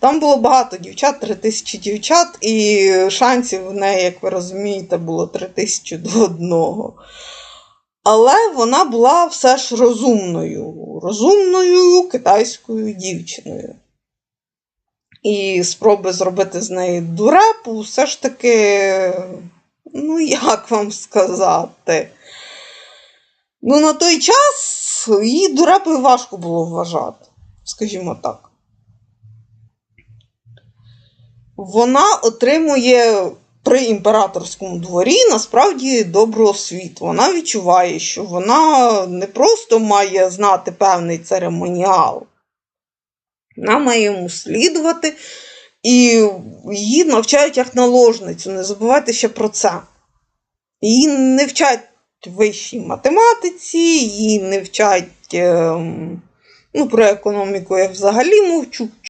Там було багато дівчат, три тисячі дівчат, і шансів в неї, як ви розумієте, було три тисячі до одного. Але вона була все ж розумною, розумною китайською дівчиною. І спроби зробити з неї дурепу все ж таки, ну як вам сказати. Ну, на той час її дурепою важко було вважати, скажімо так. Вона отримує при імператорському дворі насправді добру освіту. Вона відчуває, що вона не просто має знати певний церемоніал, вона має йому слідувати, і її навчають як наложницю. Не забувайте ще про це. Її не вчать вищій математиці, її не вчать ем, ну, про економіку я взагалі мовчу.